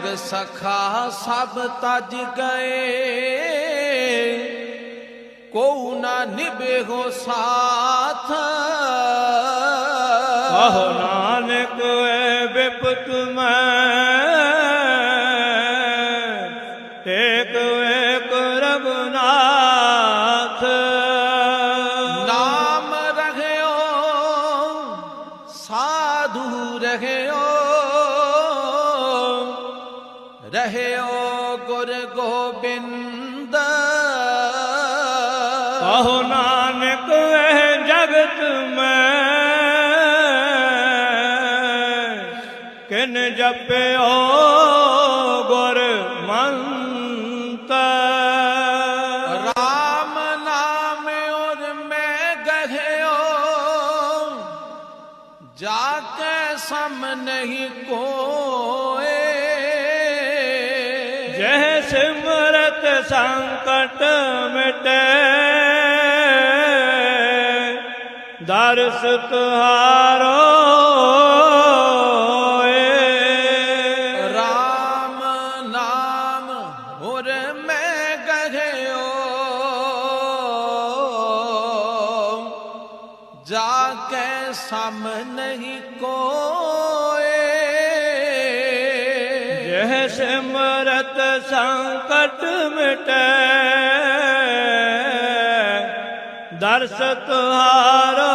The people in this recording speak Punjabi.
ਸੰਗ ਸਖਾ ਸਭ ਤਜ ਗਏ। ਕੋ ਨਾ ਨਿਭੇਹੋ ਸਾਥ। ਕਹੋ ਨਾਨਕ ਏ ਬਿਪਤ ਮੈਂ। ਏਕ ਏਕ ਰਗਨਾਥ ਨਾਮ ਰਹਿਓ ਸਾਧੂ ਰਹਿਓ। ਰਹਿਓ ਗੁਰ ਗੋਬਿੰਦ। ਕਹੋ ਨਾਨਕ ਏ ਜਗਤ ਮੈਂ। ਕਿਨ ਜਪਿਓ ਗੁਰ ਮੰਤ ਰਾਮ ਨਾਮ ਔਰ ਮੈਂ ਗਹਿਓ। ਜਾ ਕੇ ਸਮ ਨਹੀਂ ਜਹ ਸਿਮਰਤ ਸੰਕਟ ਮਿਟੇ। ਦਰਸ ਤੁਹਾਰੋ ਰਾਮ ਨਾਮ ਔਰ ਮੈਂ ਗਹਿਓ ਜਾ ਕੇ ਸਮ ਨਹੀਂ ਕੋ ਸਿਮਰਤ ਸੰਕਟ ਮਿਟੇ। ਦਰਸ ਤੁਹਾਰੋ